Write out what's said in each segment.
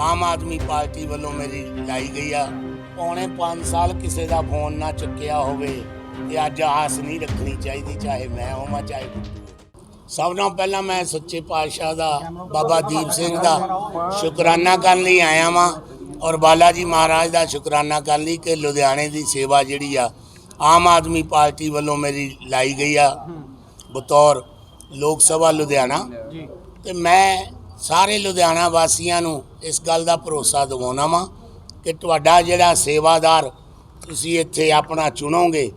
Aam Aadmi party ਵੱਲੋਂ ਮੇਰੀ ਲਾਈ ਗਈ ਆ। ਪੌਣੇ 5 ਸਾਲ ਕਿਸੇ ਦਾ ਫੋਨ ਨਾ ਚੱਕਿਆ ਹੋਵੇ ਤੇ ਅੱਜ ਆਸ ਨਹੀਂ ਰੱਖਣੀ ਚਾਹੀਦੀ ਚਾਹੇ ਮੈਂ ਹੋਵਾਂ ਚਾਹੇ ਸਭ ਨਾਲੋਂ ਪਹਿਲਾਂ ਮੈਂ ਸੱਚੇ ਪਾਤਸ਼ਾਹ ਦਾ ਬਾਬਾ ਦੀਪ ਸਿੰਘ ਦਾ ਸ਼ੁਕਰਾਨਾ ਕਰਨ ਲਈ ਆਇਆ ਵਾਂ ਔਰ ਬਾਲਾ ਜੀ ਮਹਾਰਾਜ ਦਾ ਸ਼ੁਕਰਾਨਾ ਕਰਨ ਲਈ ਕਿ ਲੁਧਿਆਣੇ ਦੀ ਸੇਵਾ ਜਿਹੜੀ ਆ ਆਮ ਆਦਮੀ ਪਾਰਟੀ ਵੱਲੋਂ ਮੇਰੀ ਲਾਈ ਗਈ ਆ। ਬਤੌਰ ਲੋਕ ਸਭਾ ਲੁਧਿਆਣਾ। ਜੀ। ਤੇ ਮੈਂ ਸਾਰੇ ਲੁਧਿਆਣਾ ਵਾਸੀਆਂ ਨੂੰ ਇਸ ਗੱਲ ਦਾ ਭਰੋਸਾ ਦਿਵਾਉਣਾ ਵਾਂ ਕਿ ਤੁਹਾਡਾ ਜਿਹੜਾ ਸੇਵਾਦਾਰ ਤੁਸੀਂ ਇੱਥੇ ਆਪਣਾ ਚੁਣੋਗੇ,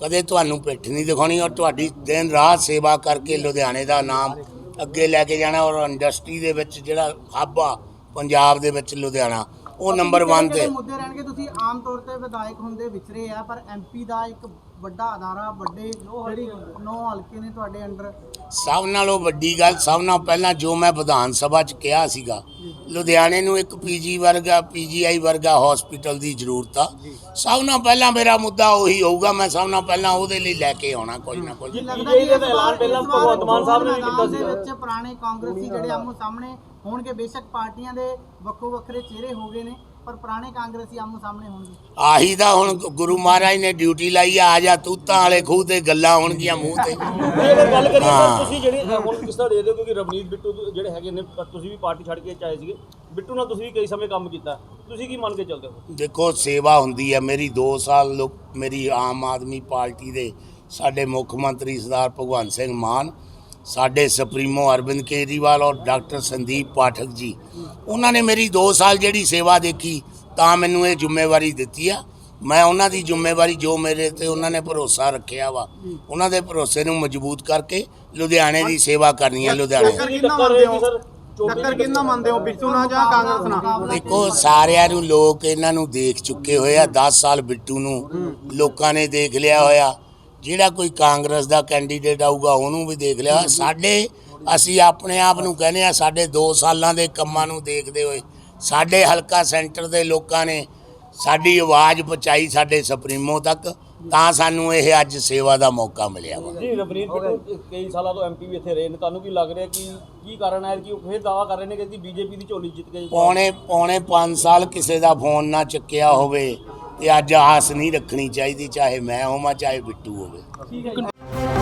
ਕਦੇ ਤੁਹਾਨੂੰ ਪਿੱਠ ਨਹੀਂ ਦਿਖਾਉਣੀ ਔਰ ਤੁਹਾਡੀ ਦਿਨ ਰਾਤ ਸੇਵਾ ਕਰਕੇ ਲੁਧਿਆਣੇ ਦਾ ਨਾਮ ਅੱਗੇ ਲੈ ਕੇ ਜਾਣਾ ਔਰ ਇੰਡਸਟਰੀ ਦੇ ਵਿੱਚ ਜਿਹੜਾ ਹੱਬ ਆ, ਪੰਜਾਬ ਦੇ ਵਿੱਚ ਲੁਧਿਆਣਾ ਉਹ ਨੰਬਰ 1 ਤੇ। ਮੁੱਦੇ ਰਹਿਣਗੇ ਤੁਸੀਂ ਆਮ ਤੌਰ ਤੇ ਵਿਧਾਇਕ ਹੁੰਦੇ ਵਿਚਰੇ ਆ ਪਰ ਐਮਪੀ ਦਾ ਇੱਕ ਵੱਡਾ ਅਦਾਰਾ ਵੱਡੇ ਜਿਹੜੀ ਨੌ ਹਲਕੇ ਨੇ ਤੁਹਾਡੇ ਅੰਡਰ। ਸਭ ਨਾਲੋਂ ਵੱਡੀ ਗੱਲ ਸਭ ਨਾਲੋਂ ਪਹਿਲਾਂ ਜੋ ਮੈਂ ਵਿਧਾਨ ਸਭਾ 'ਚ ਕਿਹਾ ਸੀਗਾ ਲੁਧਿਆਣੇ ਨੂੰ ਇੱਕ ਪੀਜੀ ਵਰਗਾ ਪੀਜੀਆਈ ਵਰਗਾ ਹਸਪੀਟਲ ਦੀ ਜ਼ਰੂਰਤ ਆ। ਸਭ ਨਾਲੋਂ ਪਹਿਲਾਂ ਮੇਰਾ ਮੁੱਦਾ ਉਹੀ ਹੋਊਗਾ ਮੈਂ ਸਭ ਨਾਲੋਂ ਪਹਿਲਾਂ ਉਹਦੇ ਲਈ ਲੈ ਕੇ ਆਉਣਾ ਕੁਝ ਨਾ ਕੁਝ ਲੱਗਦਾ ਜੀ ਇਹਦਾ ਐਲਾਨ ਪਹਿਲਾਂ ਭਗਵੰਤ ਮਾਨ ਸਾਹਿਬ ਨੇ ਵੀ ਕੀਤਾ ਸੀ ਵਿੱਚ ਪੁਰਾਣੇ ਕਾਂਗਰਸੀ ਜਿਹੜੇ ਆਮੋ ਸਾਹਮਣੇ ਹੋਣਗੇ ਬੇਸ਼ੱਕ ਪਾਰਟੀਆਂ ਦੇ ਵੱਖੋ ਵੱਖਰੇ ਚਿਹਰੇ ਹੋ ਗਏ ਨੇ। ਪਰ ਪੁਰਾਣੇ ਕਾਂਗਰਸੀ ਆਮੋ ਸਾਹਮਣੇ ਹੋਣਗੇ। ਆਹੀ ਤਾਂ ਹੁਣ ਗੁਰੂ ਮਹਾਰਾਜ ਨੇ ਡਿਊਟੀ ਲਾਈ ਆ ਆ ਜਾ ਤੂਤਾਂ ਵਾਲੇ ਖੂਹ ਤੇ ਗੱਲਾਂ ਹੋਣਗੀਆਂ ਮੂੰਹ ਤੇ। ਜੇ ਅਗਰ ਗੱਲ ਕਰੀਏ ਹਾਂ। ਤਾਂ ਤੁਸੀਂ ਜਿਹੜੇ ਅ, ਹੁਣ ਕਿਸ ਤਰ੍ਹਾਂ ਦੇਖਦੇ ਹੋ ਕਿਉਂਕਿ ਰਵਨੀਤ ਬਿੱਟੂ ਜਿਹੜੇ ਹੈਗੇ ਨੇ ਪਰ ਤੁਸੀਂ ਵੀ ਪਾਰਟੀ ਛੱਡ ਕੇ ਚਾਹੇ ਸੀਗੇ। ਬਿੱਟੂ ਨਾਲ ਤੁਸੀਂ ਵੀ ਕਈ ਸਮੇਂ ਕੰਮ ਕੀਤਾ। ਤੁਸੀਂ ਕੀ ਮੰਨ ਕੇ ਚੱਲਦੇ ਹੋ? ਦੇਖੋ ਸੇਵਾ ਹੁੰਦੀ ਹੈ ਮੇਰੀ 2 ਸਾਲ ਲੋਕ ਮੇਰੀ ਆਮ ਆਦਮੀ ਪਾਰਟੀ ਦੇ ਸਾਡੇ ਮੁੱਖ ਮੰਤਰੀ ਸਰਦਾਰ ਭਗਵੰਤ ਸਿੰਘ ਮਾਨ ਸਾਡੇ ਸੁਪਰੀਮੋ ਅਰਵਿੰਦ ਕੇਜਰੀਵਾਲ ਔਰ ਡਾਕਟਰ ਸੰਦੀਪ ਪਾਠਕ ਜੀ ਉਹਨਾਂ ਨੇ ਮੇਰੀ 2 ਸਾਲ ਜਿਹੜੀ ਸੇਵਾ ਦੇਖੀ ਤਾਂ ਮੈਨੂੰ ਇਹ ਜ਼ਿੰਮੇਵਾਰੀ ਦਿੱਤੀ ਆ। ਮੈਂ ਉਹਨਾਂ ਦੀ ਜ਼ਿੰਮੇਵਾਰੀ ਜੋ ਮੇਰੇ ਤੇ ਉਹਨਾਂ ਨੇ ਭਰੋਸਾ ਰੱਖਿਆ ਵਾ ਉਹਨਾਂ ਦੇ ਭਰੋਸੇ ਨੂੰ ਮਜ਼ਬੂਤ ਕਰਕੇ ਲੁਧਿਆਣੇ ਦੀ ਸੇਵਾ ਕਰਨੀ ਹੈ ਲੁਧਿਆਣੇ। ਕੀ ਟੱਕਰ ਰਹੇਗੀ ਸਰ ਟੱਕਰ ਕਿੰਨਾ ਮੰਨਦੇ ਹੋ? ਬਿੱਟੂ ਨਾਲ ਜਾਂ ਕਾਂਗਰਸ ਨਾਲ? ਦੇਖੋ ਸਾਰਿਆਂ ਨੂੰ ਲੋਕ ਇਹਨਾਂ ਨੂੰ ਦੇਖ ਚੁੱਕੇ ਹੋਏ ਆ 10 ਸਾਲ ਬਿੱਟੂ ਨੂੰ ਲੋਕਾਂ ਨੇ ਦੇਖ ਲਿਆ ਹੋਇਆ। ਜਿਹੜਾ ਕੋਈ ਕਾਂਗਰਸ ਦਾ ਕੈਂਡੀਡੇਟ ਆਊਗਾ ਉਹਨੂੰ ਵੀ ਦੇਖ ਲਿਆ। ਸਾਡੇ ਅਸੀਂ ਆਪਣੇ ਆਪ ਨੂੰ ਕਹਿੰਦੇ ਆ ਸਾਡੇ 2 ਸਾਲਾਂ ਦੇ ਕੰਮਾਂ ਨੂੰ ਦੇਖਦੇ ਹੋਏ ਸਾਡੇ ਹਲਕਾ ਸੈਂਟਰ ਦੇ ਲੋਕਾਂ ਨੇ ਸਾਡੀ ਆਵਾਜ਼ ਪਹੁੰਚਾਈ ਸਾਡੇ ਸੁਪਰੀਮੋ ਤੱਕ ਤਾਂ ਸਾਨੂੰ ਇਹ ਅੱਜ ਸੇਵਾ ਦਾ ਮੌਕਾ ਮਿਲਿਆ ਵਾ। ਜੀ ਰਵਨੀਤ ਬਿੱਟੂ ਕਈ ਸਾਲਾਂ ਤੋਂ ਐਮਪੀ ਵੀ ਇੱਥੇ ਰਹੇ ਨੇ। ਤੁਹਾਨੂੰ ਕੀ ਲੱਗ ਰਿਹਾ ਕਿ ਕੀ ਕਾਰਨ ਹੈ? ਕਿ ਉਹ ਫਿਰ ਦਾਵਾ ਕਰ ਰਹੇ ਨੇ ਕਿ ਬੀਜੇਪੀ ਦੀ ਝੋਲੀ ਜਿੱਤ ਗਈ ਪੌਣੇ ਪੌਣੇ 5 ਸਾਲ ਕਿਸੇ ਦਾ ਫੋਨ ਨਾ ਚੱਕਿਆ ਹੋਵੇ ਤੇ ਅੱਜ ਆਸ ਨਹੀਂ ਰੱਖਣੀ ਚਾਹੀਦੀ ਚਾਹੇ ਮੈਂ ਹੋਵਾਂ ਚਾਹੇ ਬਿੱਟੂ ਹੋਵੇ।